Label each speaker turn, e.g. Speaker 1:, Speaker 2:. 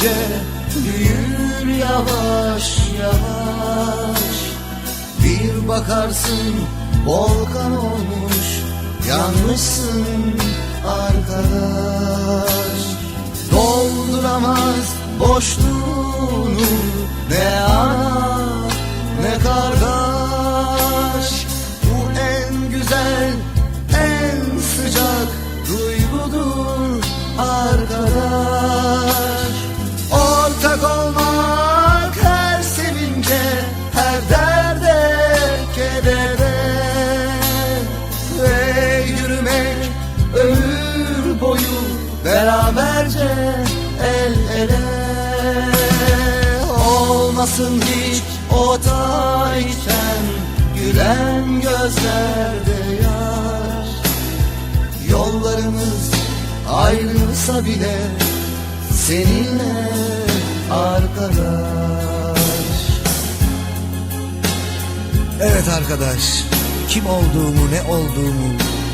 Speaker 1: sevince büyür yavaş yavaş. Bir bakarsın volkan olmuş yanmışsın arkadaş. Dolduramaz boşluğunu ne ana Yürümek ömür boyu beraberce el ele. Olmasın hiç o tarihten gülen gözlerde yaş. Yollarımız ayrılsa bile seninle arkadaş. Evet arkadaş kim olduğumu ne olduğumu